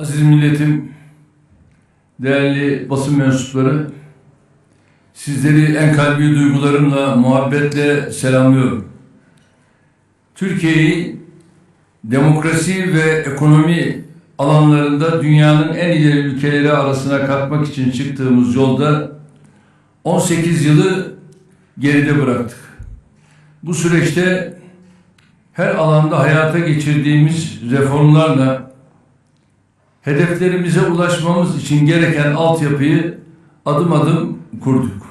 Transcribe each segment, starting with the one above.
Aziz milletim, değerli basın mensupları, sizleri en kalbi duygularımla, muhabbetle selamlıyorum. Türkiye'yi demokrasi ve ekonomi alanlarında dünyanın en ileri ülkeleri arasına katmak için çıktığımız yolda 18 yılı geride bıraktık. Bu süreçte her alanda hayata geçirdiğimiz reformlarla hedeflerimize ulaşmamız için gereken altyapıyı adım adım kurduk.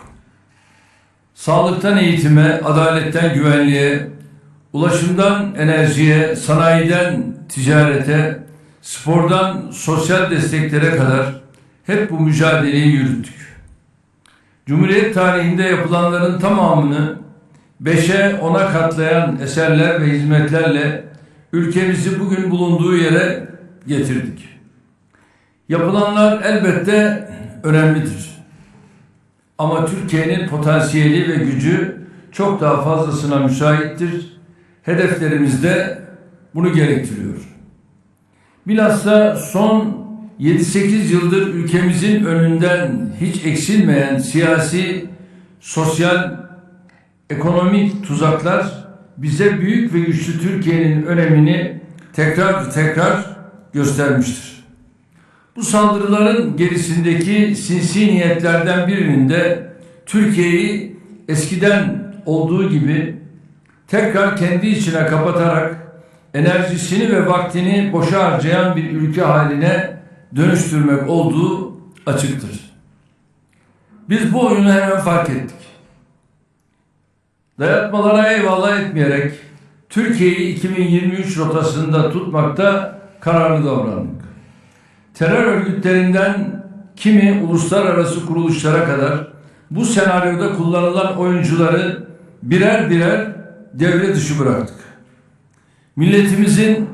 Sağlıktan eğitime, adaletten güvenliğe, ulaşımdan enerjiye, sanayiden ticarete, spordan sosyal desteklere kadar hep bu mücadeleyi yürüttük. Cumhuriyet tarihinde yapılanların tamamını beşe ona katlayan eserler ve hizmetlerle ülkemizi bugün bulunduğu yere getirdik. Yapılanlar elbette önemlidir. Ama Türkiye'nin potansiyeli ve gücü çok daha fazlasına müsaittir. Hedeflerimiz de bunu gerektiriyor. Bilhassa son 7-8 yıldır ülkemizin önünden hiç eksilmeyen siyasi, sosyal, ekonomik tuzaklar bize büyük ve güçlü Türkiye'nin önemini tekrar tekrar göstermiştir. Bu saldırıların gerisindeki sinsi niyetlerden birinin de Türkiye'yi eskiden olduğu gibi tekrar kendi içine kapatarak enerjisini ve vaktini boşa harcayan bir ülke haline dönüştürmek olduğu açıktır. Biz bu oyunu hemen fark ettik. Dayatmalara eyvallah etmeyerek Türkiye'yi 2023 rotasında tutmakta kararlı davrandık. Terör örgütlerinden kimi uluslararası kuruluşlara kadar bu senaryoda kullanılan oyuncuları birer birer devre dışı bıraktık. Milletimizin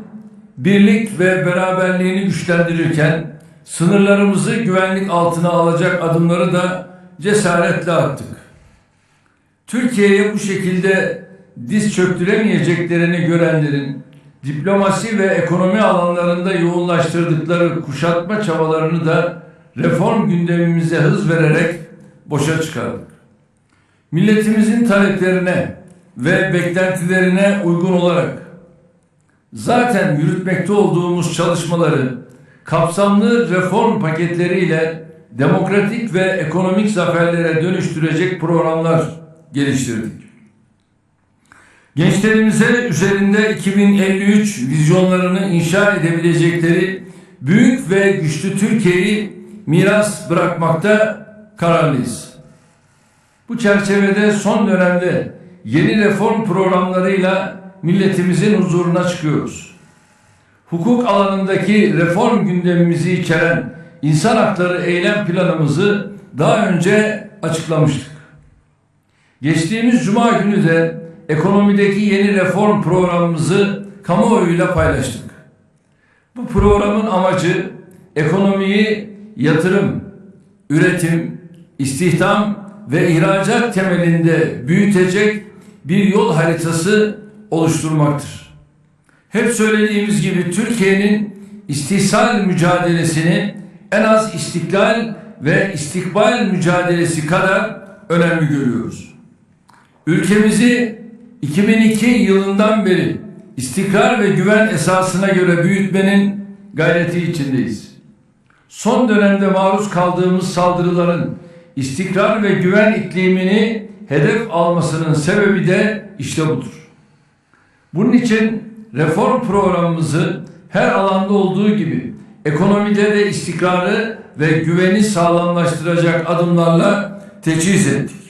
birlik ve beraberliğini güçlendirirken sınırlarımızı güvenlik altına alacak adımları da cesaretle attık. Türkiye'ye bu şekilde diz çöktüremeyeceklerini görenlerin diplomasi ve ekonomi alanlarında yoğunlaştırdıkları kuşatma çabalarını da reform gündemimize hız vererek boşa çıkardık. Milletimizin taleplerine ve beklentilerine uygun olarak zaten yürütmekte olduğumuz çalışmaları kapsamlı reform paketleriyle demokratik ve ekonomik zaferlere dönüştürecek programlar geliştirdik. Gençlerimize üzerinde 2053 vizyonlarını inşa edebilecekleri büyük ve güçlü Türkiye'yi miras bırakmakta kararlıyız. Bu çerçevede son dönemde yeni reform programlarıyla milletimizin huzuruna çıkıyoruz. Hukuk alanındaki reform gündemimizi içeren insan hakları eylem planımızı daha önce açıklamıştık. Geçtiğimiz cuma günü de ekonomideki yeni reform programımızı kamuoyuyla paylaştık. Bu programın amacı ekonomiyi yatırım, üretim, istihdam ve ihracat temelinde büyütecek bir yol haritası oluşturmaktır. Hep söylediğimiz gibi Türkiye'nin istihsal mücadelesini en az istiklal ve istikbal mücadelesi kadar önemli görüyoruz. Ülkemizi 2002 yılından beri istikrar ve güven esasına göre büyütmenin gayreti içindeyiz. Son dönemde maruz kaldığımız saldırıların istikrar ve güven iklimini hedef almasının sebebi de işte budur. Bunun için reform programımızı her alanda olduğu gibi ekonomide de istikrarı ve güveni sağlamlaştıracak adımlarla teçhiz ettik.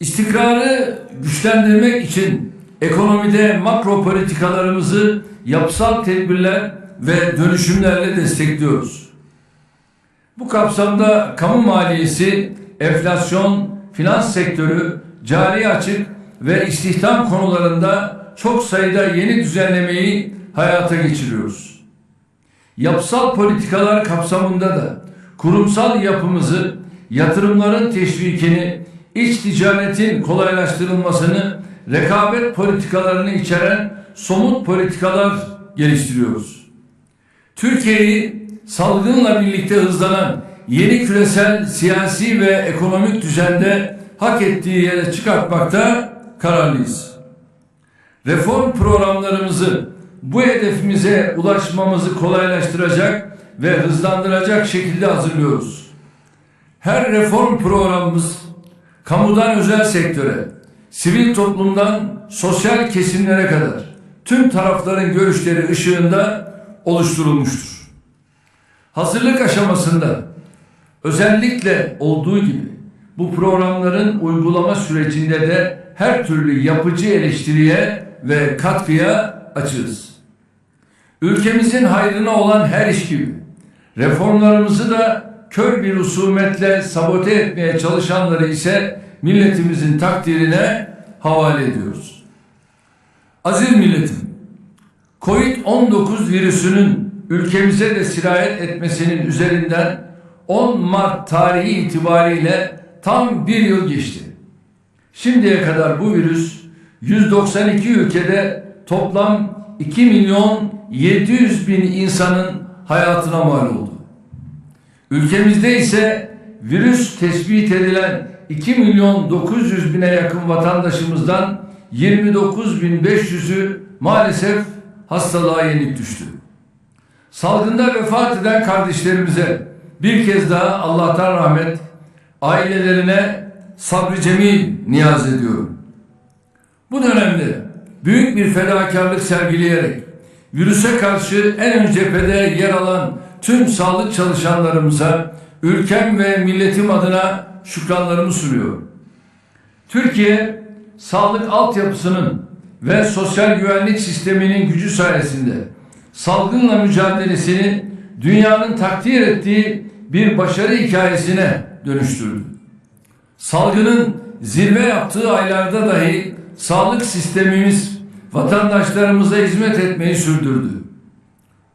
İstikrarı güçlendirmek için ekonomide makro politikalarımızı yapısal tedbirler ve dönüşümlerle destekliyoruz. Bu kapsamda kamu maliyesi, enflasyon, finans sektörü, cari açık ve istihdam konularında çok sayıda yeni düzenlemeyi hayata geçiriyoruz. Yapısal politikalar kapsamında da kurumsal yapımızı, yatırımların teşvikini, iç ticaretin kolaylaştırılmasını, rekabet politikalarını içeren somut politikalar geliştiriyoruz. Türkiye'yi salgınla birlikte hızlanan yeni küresel siyasi ve ekonomik düzende hak ettiği yere çıkartmakta kararlıyız. Reform programlarımızı bu hedefimize ulaşmamızı kolaylaştıracak ve hızlandıracak şekilde hazırlıyoruz. Her reform programımız kamudan özel sektöre, sivil toplumdan sosyal kesimlere kadar tüm tarafların görüşleri ışığında oluşturulmuştur. Hazırlık aşamasında özellikle olduğu gibi bu programların uygulama sürecinde de her türlü yapıcı eleştiriye ve katkıya açığız. Ülkemizin hayrına olan her iş gibi reformlarımızı da kör bir husumetle sabote etmeye çalışanları ise milletimizin takdirine havale ediyoruz. Aziz milletim, Covid-19 virüsünün ülkemize de sirayet etmesinin üzerinden 10 Mart tarihi itibariyle tam bir yıl geçti. Şimdiye kadar bu virüs 192 ülkede toplam 2 milyon 700 bin insanın hayatına mal oldu. Ülkemizde ise virüs tespit edilen 2 milyon 900 bine yakın vatandaşımızdan 29 bin 500'ü maalesef hastalığa yenik düştü. Salgında vefat eden kardeşlerimize bir kez daha Allah'tan rahmet, ailelerine sabrı cemil niyaz ediyorum. Bu dönemde büyük bir fedakarlık sergileyerek virüse karşı en ön cephede yer alan tüm sağlık çalışanlarımıza ülkem ve milletim adına şükranlarımı sunuyorum. Türkiye sağlık altyapısının ve sosyal güvenlik sisteminin gücü sayesinde salgınla mücadelesini dünyanın takdir ettiği bir başarı hikayesine dönüştürdü. Salgının zirve yaptığı aylarda dahi sağlık sistemimiz vatandaşlarımıza hizmet etmeyi sürdürdü.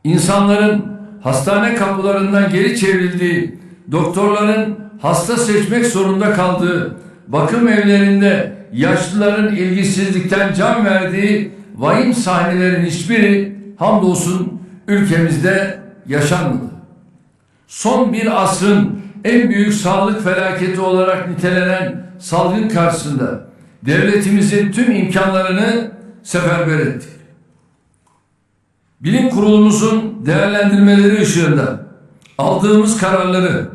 İnsanların hastane kapılarından geri çevrildiği, doktorların hasta seçmek zorunda kaldığı, bakım evlerinde yaşlıların ilgisizlikten can verdiği vahim sahnelerin hiçbiri hamdolsun ülkemizde yaşanmadı. Son bir asrın en büyük sağlık felaketi olarak nitelenen salgın karşısında devletimizin tüm imkanlarını seferber ettik. Bilim kurulumuzun değerlendirmeleri ışığında aldığımız kararları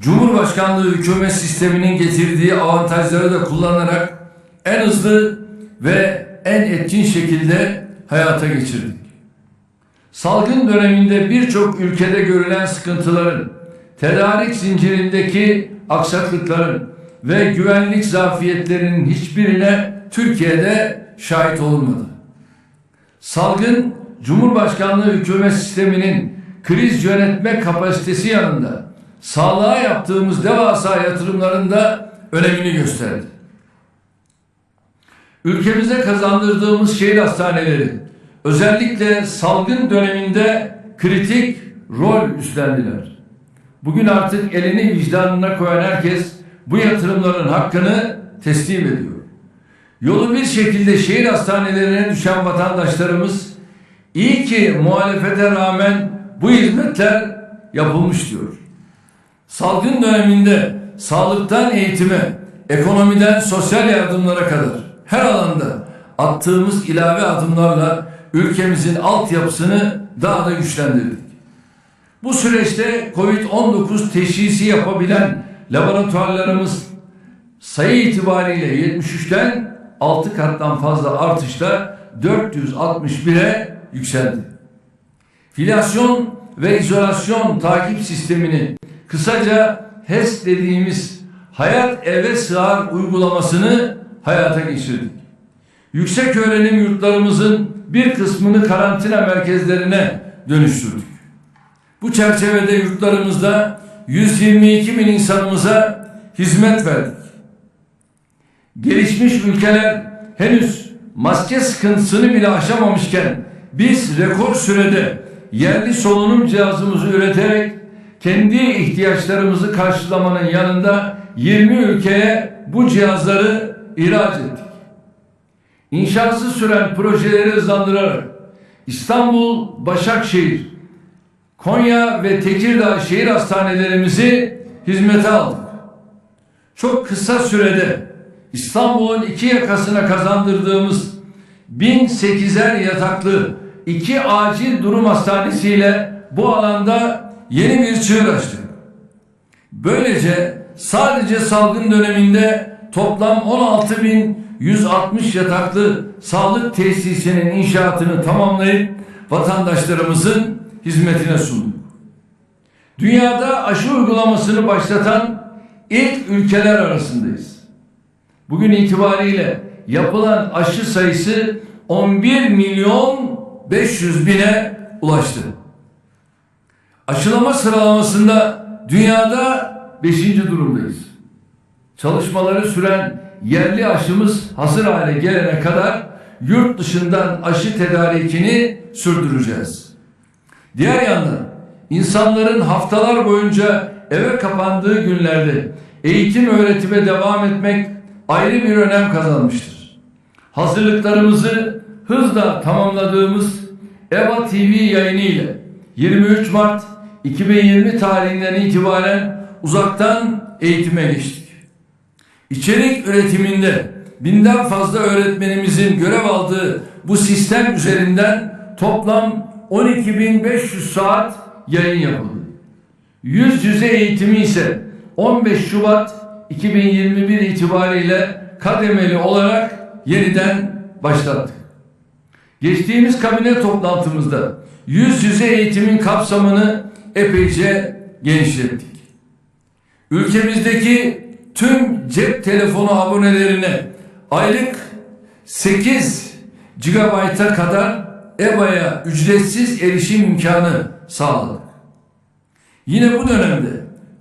Cumhurbaşkanlığı hükümet sisteminin getirdiği avantajları da kullanarak en hızlı ve en etkin şekilde hayata geçirdik. Salgın döneminde birçok ülkede görülen sıkıntıların, tedarik zincirindeki aksaklıkların ve güvenlik zafiyetlerinin hiçbirine Türkiye'de şahit olunmadı. Salgın Cumhurbaşkanlığı hükümet sisteminin kriz yönetme kapasitesi yanında sağlığa yaptığımız devasa yatırımlarında önemini gösterdi. Ülkemize kazandırdığımız şehir hastaneleri özellikle salgın döneminde kritik rol üstlendiler. Bugün artık elini vicdanına koyan herkes bu yatırımların hakkını teslim ediyor. Yolu bir şekilde şehir hastanelerine düşen vatandaşlarımız iyi ki muhalefete rağmen bu hizmetler yapılmış diyor. Salgın döneminde sağlıktan eğitime, ekonomiden sosyal yardımlara kadar her alanda attığımız ilave adımlarla ülkemizin altyapısını daha da güçlendirdik. Bu süreçte Covid-19 teşhisi yapabilen laboratuvarlarımız sayı itibariyle 73'ten 6 kattan fazla artışla 461'e yükseldi. Filyasyon ve izolasyon takip sistemini kısaca HES dediğimiz hayat eve sığar uygulamasını hayata geçirdik. Yüksek öğrenim yurtlarımızın bir kısmını karantina merkezlerine dönüştürdük. Bu çerçevede yurtlarımızda 122 bin insanımıza hizmet verdik. Gelişmiş ülkeler henüz maske sıkıntısını bile aşamamışken biz rekor sürede yerli solunum cihazımızı üreterek kendi ihtiyaçlarımızı karşılamanın yanında 20 ülkeye bu cihazları ihraç ettik. İnşası süren projeleri hızlandırarak İstanbul, Başakşehir, Konya ve Tekirdağ şehir hastanelerimizi hizmete aldık. Çok kısa sürede İstanbul'un iki yakasına kazandırdığımız 1008'er yataklı iki acil durum hastanesiyle bu alanda yeni bir çığır açtık. Böylece sadece salgın döneminde toplam 16.160 yataklı sağlık tesisinin inşaatını tamamlayıp vatandaşlarımızın hizmetine sunduk. Dünyada aşı uygulamasını başlatan ilk ülkeler arasındayız. Bugün itibariyle yapılan aşı sayısı 11 milyon 500 bine ulaştı. Aşılama sıralamasında dünyada 5. durumdayız. Çalışmaları süren yerli aşımız hazır hale gelene kadar yurt dışından aşı tedarikini sürdüreceğiz. Diğer yandan insanların haftalar boyunca eve kapandığı günlerde eğitim öğretime devam etmek ayrı bir önem kazanmıştır. Hazırlıklarımızı hızla tamamladığımız EVA TV yayını ile 23 Mart 2020 tarihinden itibaren uzaktan eğitime geçtik. İçerik üretiminde binden fazla öğretmenimizin görev aldığı bu sistem üzerinden toplam 12.500 saat yayın yapıldı. Yüz yüze eğitimi ise 15 Şubat 2021 itibariyle kademeli olarak yeniden başlattık. Geçtiğimiz kabine toplantımızda yüz yüze eğitimin kapsamını epeyce genişlettik. Ülkemizdeki tüm cep telefonu abonelerine aylık 8 GB'a kadar EBA'ya ücretsiz erişim imkanı sağladık. Yine bu dönemde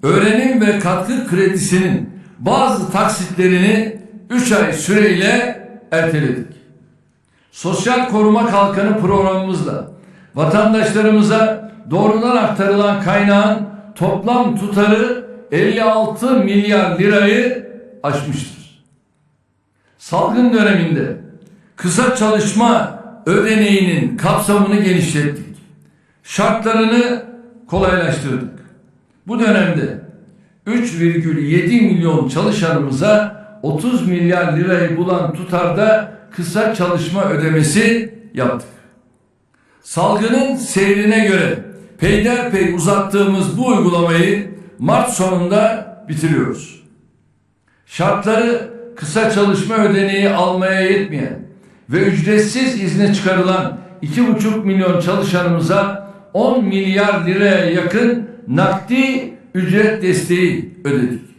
öğrenim ve katkı kredisinin bazı taksitlerini 3 ay süreyle erteledik. Sosyal Koruma Kalkanı programımızla vatandaşlarımıza doğrudan aktarılan kaynağın toplam tutarı 56 milyar lirayı aşmıştır. Salgın döneminde kısa çalışma ödeneğinin kapsamını genişlettik. Şartlarını kolaylaştırdık. Bu dönemde 3,7 milyon çalışanımıza 30 milyar lirayı bulan tutarda kısa çalışma ödemesi yaptık. Salgının seyrine göre peyderpey uzattığımız bu uygulamayı Mart sonunda bitiriyoruz. Şartları kısa çalışma ödeneği almaya yetmeyen ve ücretsiz izne çıkarılan 2,5 milyon çalışanımıza 10 milyar liraya yakın nakdi ücret desteği ödedik.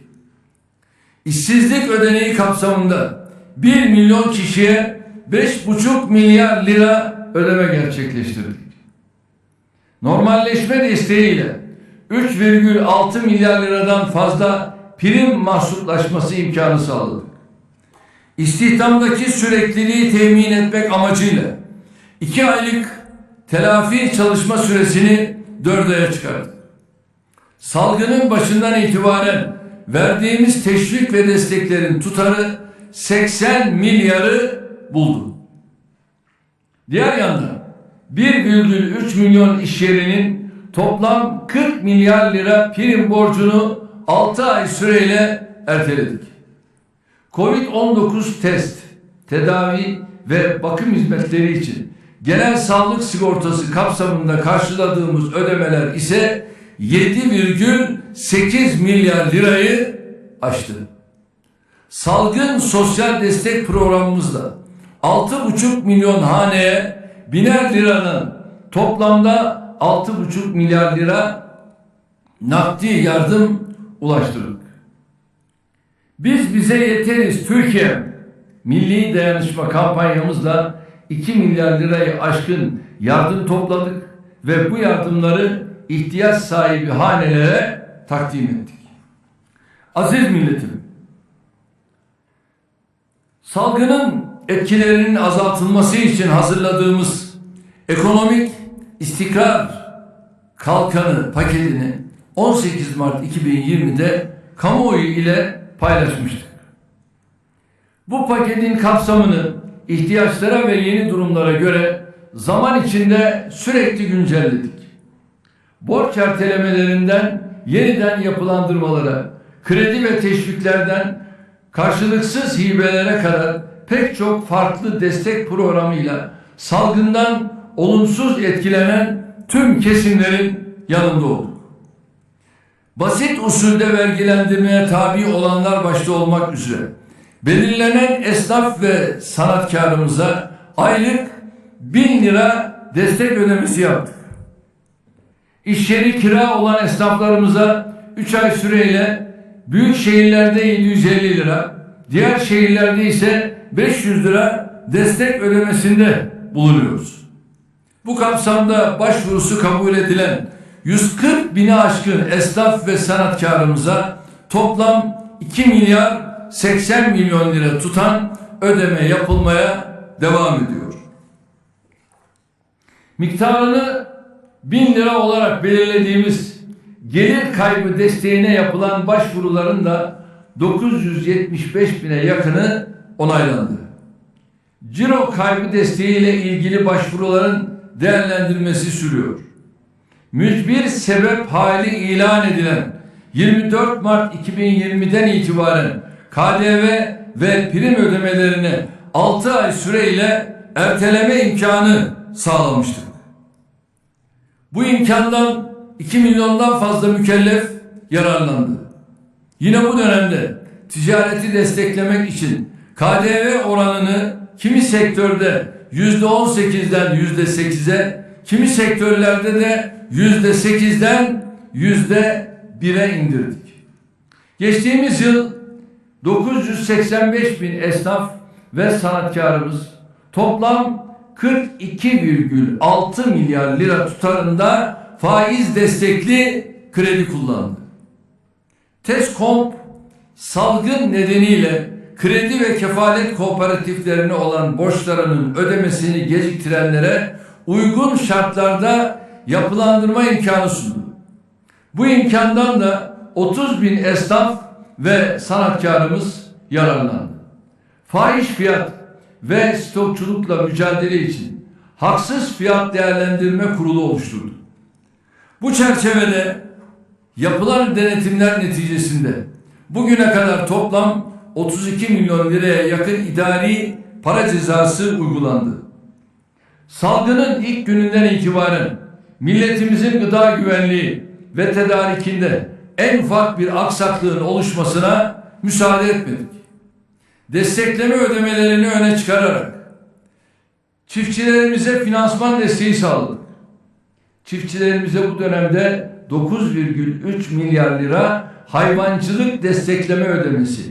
İşsizlik ödeneği kapsamında 1 milyon kişiye 5,5 milyar lira ödeme gerçekleştirdik. Normalleşme desteğiyle 3,6 milyar liradan fazla prim mahsuplaşması imkanı sağladık. İstihdamdaki sürekliliği temin etmek amacıyla 2 aylık telafi çalışma süresini 4 aya çıkardık. Salgının başından itibaren verdiğimiz teşvik ve desteklerin tutarı 80 milyarı buldu. Diğer yandan 1,3 milyon iş yerinin toplam 40 milyar lira prim borcunu 6 ay süreyle erteledik. Covid-19 test, tedavi ve bakım hizmetleri için genel sağlık sigortası kapsamında karşıladığımız ödemeler ise 7,8 milyar lirayı aştı. Salgın sosyal destek programımızla 6,5 milyon haneye biner liranın toplamda 6,5 milyar lira nakdi yardım ulaştırdık. Biz bize yeteriz Türkiye milli dayanışma kampanyamızla 2 milyar lirayı aşkın yardım topladık ve bu yardımları ihtiyaç sahibi hanelere takdim ettik. Aziz milletim, salgının etkilerinin azaltılması için hazırladığımız ekonomik istikrar kalkanı paketini 18 Mart 2020'de kamuoyu ile paylaşmıştık. Bu paketin kapsamını ihtiyaçlara ve yeni durumlara göre zaman içinde sürekli güncelledik. Borç ertelemelerinden yeniden yapılandırmalara, kredi ve teşviklerden karşılıksız hibelere kadar pek çok farklı destek programıyla salgından olumsuz etkilenen tüm kesimlerin yanında olduk. Basit usulde vergilendirmeye tabi olanlar başta olmak üzere belirlenen esnaf ve sanatkarımıza aylık bin lira destek ödemesi yaptık. İş yeri kira olan esnaflarımıza 3 ay süreyle büyük şehirlerde 750 lira, diğer şehirlerde ise 500 lira destek ödemesinde bulunuyoruz. Bu kapsamda başvurusu kabul edilen 140 bini aşkın esnaf ve sanatkarımıza toplam 2 milyar 80 milyon lira tutan ödeme yapılmaya devam ediyor. Miktarını 1000 lira olarak belirlediğimiz gelir kaybı desteğine yapılan başvuruların da 975 bine yakını onaylandı. Ciro kaybı desteğiyle ilgili başvuruların değerlendirmesi sürüyor. Mücbir sebep hali ilan edilen 24 Mart 2020'den itibaren KDV ve prim ödemelerine 6 ay süreyle erteleme imkanı sağlamıştır. Bu imkandan 2 milyondan fazla mükellef yararlandı. Yine bu dönemde ticareti desteklemek için KDV oranını kimi sektörde yüzde on sekizden yüzde sekize, kimi sektörlerde de yüzde sekizden yüzde bire indirdik. Geçtiğimiz yıl 985 bin esnaf ve sanatkarımız toplam 42,6 milyar lira tutarında faiz destekli kredi kullandı. Teskomp salgın nedeniyle kredi ve kefalet kooperatiflerine olan borçlarının ödemesini geciktirenlere uygun şartlarda yapılandırma imkanı sundu. Bu imkandan da 30 bin esnaf ve sanatkarımız yararlandı. Fahiş fiyat ve stokçulukla mücadele için haksız fiyat değerlendirme kurulu oluşturdu. Bu çerçevede yapılan denetimler neticesinde bugüne kadar toplam 32 milyon liraya yakın idari para cezası uygulandı. Salgının ilk gününden itibaren milletimizin gıda güvenliği ve tedarikinde en ufak bir aksaklığın oluşmasına müsaade etmedik. Destekleme ödemelerini öne çıkararak çiftçilerimize finansman desteği sağladık. Çiftçilerimize bu dönemde 9,3 milyar lira hayvancılık destekleme ödemesi,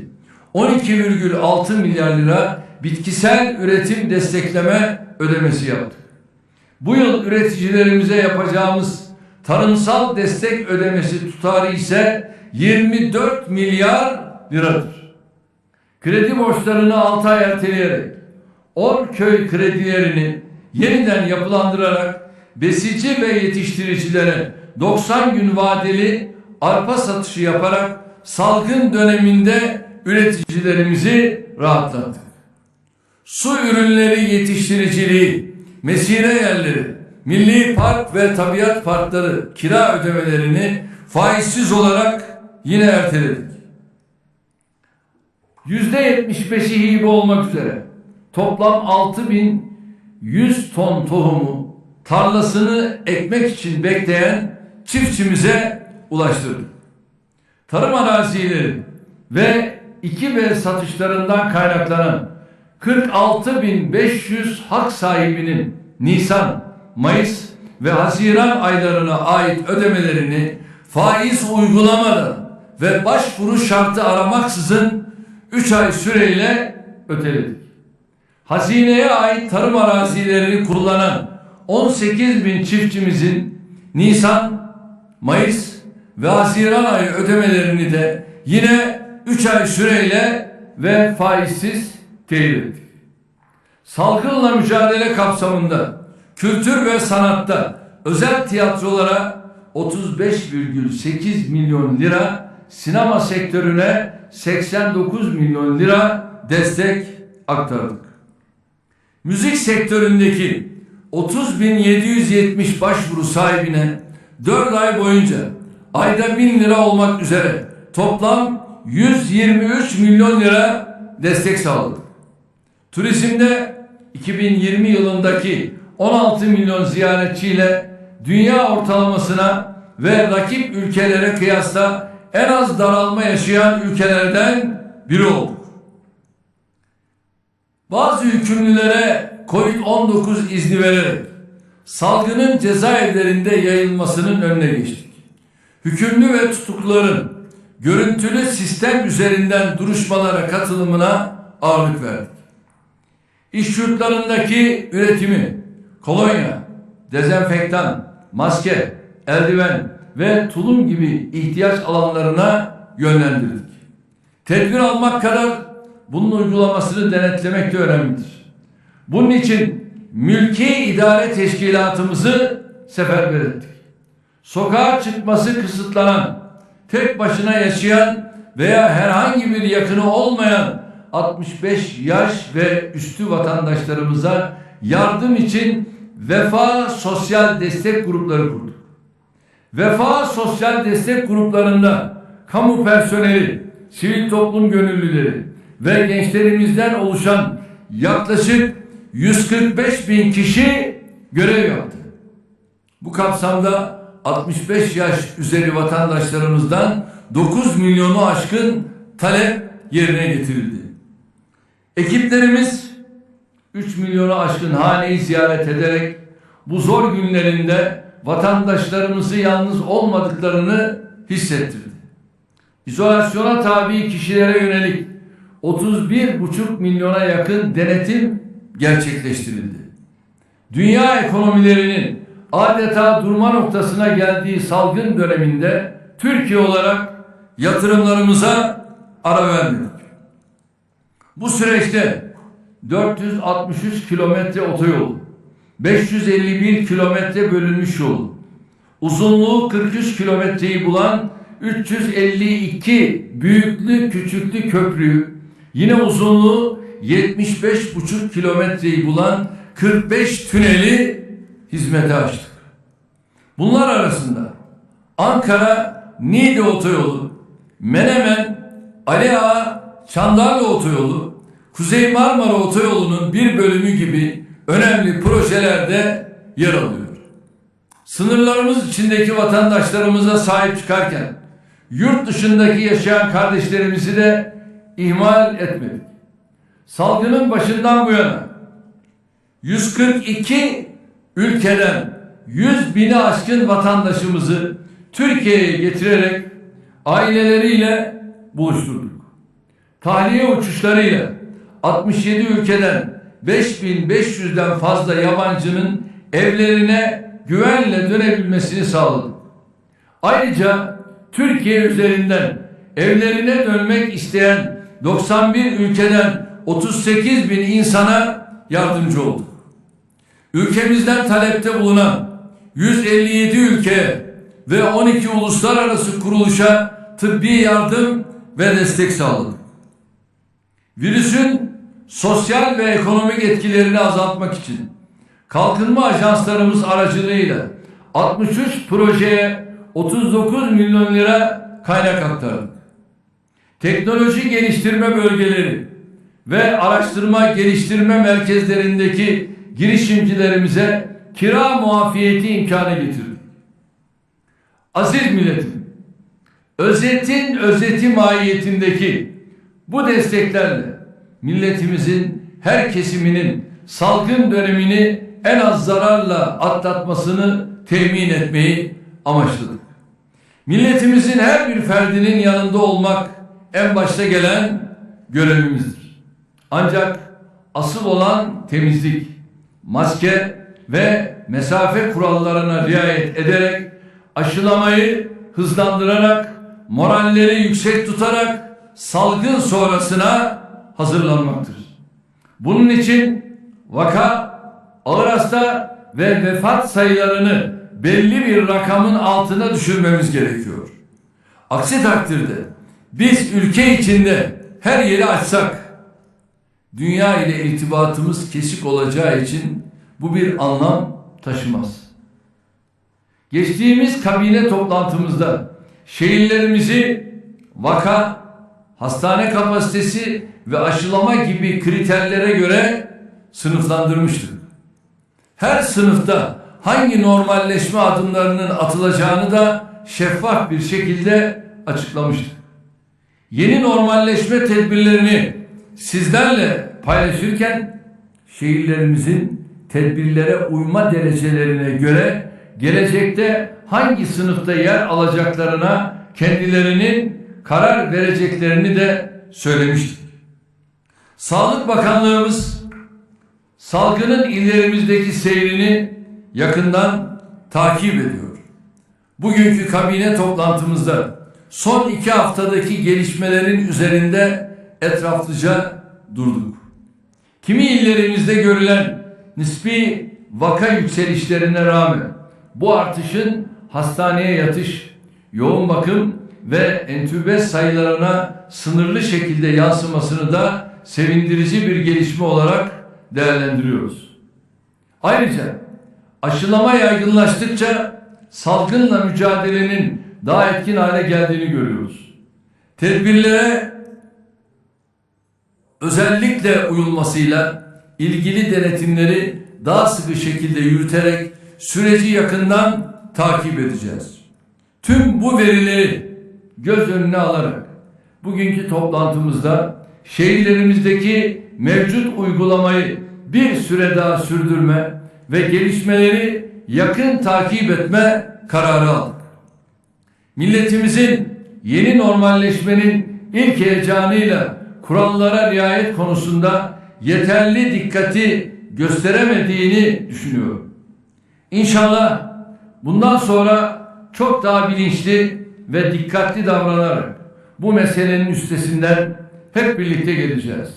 12,6 milyar lira bitkisel üretim destekleme ödemesi yaptık. Bu yıl üreticilerimize yapacağımız tarımsal destek ödemesi tutarı ise 24 milyar liradır. Kredi borçlarını 6 ay erteleyerek 10 köy kredilerini yeniden yapılandırarak besici ve yetiştiricilere 90 gün vadeli arpa satışı yaparak salgın döneminde üreticilerimizi rahatlattık. Su ürünleri yetiştiriciliği, mesire yerleri, milli park ve tabiat parkları kira ödemelerini faizsiz olarak yine erteledik. Yüzde yetmiş beşi hibe olmak üzere toplam 6100 ton tohumu tarlasını ekmek için bekleyen çiftçimize ulaştırdık. Tarım arazileri ve iki ve satışlarından kaynaklanan 46.500 hak sahibinin Nisan, Mayıs ve Haziran aylarına ait ödemelerini faiz uygulamadan ve başvuru şartı aramaksızın 3 ay süreyle öteledik. Hazineye ait tarım arazilerini kullanan 18 bin çiftçimizin Nisan, Mayıs ve Haziran ayı ödemelerini de yine 3 ay süreyle ve faizsiz teyit ettik. Salgınla mücadele kapsamında kültür ve sanatta özel tiyatrolara 35,8 milyon lira, sinema sektörüne 89 milyon lira destek aktardık. Müzik sektöründeki 30.770 başvuru sahibine 4 ay boyunca ayda 1000 lira olmak üzere toplam 123 milyon lira destek sağladık. Turizmde 2020 yılındaki 16 milyon ziyaretçiyle dünya ortalamasına ve rakip ülkelere kıyasla en az daralma yaşayan ülkelerden biri olduk. Bazı hükümlülere Covid-19 izni vererek salgının cezaevlerinde yayılmasının önüne geçtik. Hükümlü ve tutukluların görüntülü sistem üzerinden duruşmalara katılımına ağırlık verdik. İş yurtlarındaki üretimi, kolonya, dezenfektan, maske, eldiven ve tulum gibi ihtiyaç alanlarına yönlendirdik. Tedbir almak kadar bunun uygulamasını denetlemek de önemlidir. Bunun için mülki idare teşkilatımızı seferber ettik. Sokağa çıkması kısıtlanan, tek başına yaşayan veya herhangi bir yakını olmayan 65 yaş ve üstü vatandaşlarımıza yardım için Vefa Sosyal Destek Grupları kurduk. Vefa Sosyal Destek Gruplarında kamu personeli, sivil toplum gönüllüleri ve gençlerimizden oluşan yaklaşık 145 bin kişi görev yaptı. Bu kapsamda 65 yaş üzeri vatandaşlarımızdan 9 milyonu aşkın talep yerine getirildi. Ekiplerimiz 3 milyonu aşkın haneyi ziyaret ederek bu zor günlerinde vatandaşlarımızı yalnız olmadıklarını hissettirdi. İzolasyona tabi kişilere yönelik 31,5 milyona yakın denetim gerçekleştirildi. Dünya ekonomilerinin adeta durma noktasına geldiği salgın döneminde Türkiye olarak yatırımlarımıza ara vermedik. Bu süreçte 463 kilometre otoyol, 551 kilometre bölünmüş yol, uzunluğu 43 kilometreyi bulan 352 büyüklü küçüklü köprü, yine uzunluğu 75,5 kilometreyi bulan 45 tüneli hizmete açtık. Bunlar arasında Ankara Niğde otoyolu, Menemen Ali Ağa Çandarlı otoyolu, Kuzey Marmara otoyolunun bir bölümü gibi önemli projelerde yer alıyor. Sınırlarımız içindeki vatandaşlarımıza sahip çıkarken yurt dışındaki yaşayan kardeşlerimizi de ihmal etmedik. Salgının başından bu yana 142 ülkeden 100 bini aşkın vatandaşımızı Türkiye'ye getirerek aileleriyle buluşturduk. Tahliye uçuşlarıyla 67 ülkeden 5500'den fazla yabancının evlerine güvenle dönebilmesini sağladık. Ayrıca Türkiye üzerinden evlerine dönmek isteyen 91 ülkeden 38 bin insana yardımcı olduk. Ülkemizden talepte bulunan 157 ülke ve 12 uluslararası kuruluşa tıbbi yardım ve destek sağladık. Virüsün sosyal ve ekonomik etkilerini azaltmak için kalkınma ajanslarımız aracılığıyla 63 projeye 39 milyon lira kaynak aktardık. Teknoloji geliştirme bölgeleri ve araştırma geliştirme merkezlerindeki girişimcilerimize kira muafiyeti imkanı getirdik. Aziz milletim, özetin özeti mahiyetindeki bu desteklerle milletimizin her kesiminin salgın dönemini en az zararla atlatmasını temin etmeyi amaçladık. Milletimizin her bir ferdinin yanında olmak en başta gelen görevimizdir. Ancak asıl olan temizlik, maske ve mesafe kurallarına riayet ederek aşılamayı hızlandırarak moralleri yüksek tutarak salgın sonrasına hazırlanmaktır. Bunun için vaka, ağır hasta ve vefat sayılarını belli bir rakamın altına düşürmemiz gerekiyor. Aksi takdirde biz ülke içinde her yeri açsak dünya ile irtibatımız kesik olacağı için bu bir anlam taşımaz. Geçtiğimiz kabine toplantımızda şehirlerimizi vaka, hastane kapasitesi ve aşılama gibi kriterlere göre sınıflandırmıştık. Her sınıfta hangi normalleşme adımlarının atılacağını da şeffaf bir şekilde açıklamıştık. Yeni normalleşme tedbirlerini sizlerle paylaşırken şehirlerimizin tedbirlere uyma derecelerine göre gelecekte hangi sınıfta yer alacaklarına kendilerinin karar vereceklerini de söylemiştik. Sağlık Bakanlığımız salgının illerimizdeki seyrini yakından takip ediyor. Bugünkü kabine toplantımızda son iki haftadaki gelişmelerin üzerinde etraflıca durduk. Kimi illerimizde görülen nispi vaka yükselişlerine rağmen bu artışın hastaneye yatış, yoğun bakım ve entübe sayılarına sınırlı şekilde yansımasını da sevindirici bir gelişme olarak değerlendiriyoruz. Ayrıca aşılama yaygınlaştıkça salgınla mücadelenin daha etkin hale geldiğini görüyoruz. Tedbirlere özellikle uyulmasıyla ilgili denetimleri daha sıkı şekilde yürüterek süreci yakından takip edeceğiz. Tüm bu verileri göz önüne alarak bugünkü toplantımızda şehirlerimizdeki mevcut uygulamayı bir süre daha sürdürme ve gelişmeleri yakın takip etme kararı aldık. Milletimizin yeni normalleşmenin ilk heyecanıyla kurallara riayet konusunda yeterli dikkati gösteremediğini düşünüyorum. İnşallah bundan sonra çok daha bilinçli ve dikkatli davranarak bu meselenin üstesinden hep birlikte geleceğiz.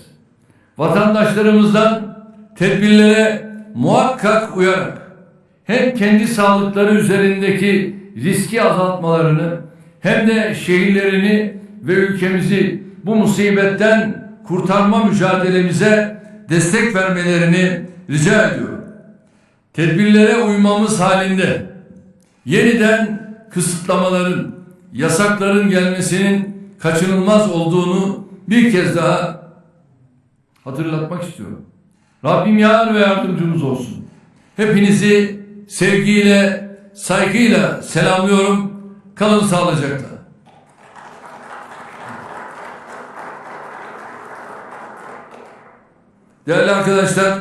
Vatandaşlarımızdan tedbirlere muhakkak uyarak hem kendi sağlıkları üzerindeki riski azaltmalarını hem de şehirlerini ve ülkemizi bu musibetten kurtarma mücadelemize destek vermelerini rica ediyorum. Tedbirlere uymamız halinde yeniden kısıtlamaların, yasakların gelmesinin kaçınılmaz olduğunu bir kez daha hatırlatmak istiyorum. Rabbim yar ve yardımcımız olsun. Hepinizi sevgiyle, saygıyla selamlıyorum. Kalın sağlıcakla. Değerli arkadaşlar,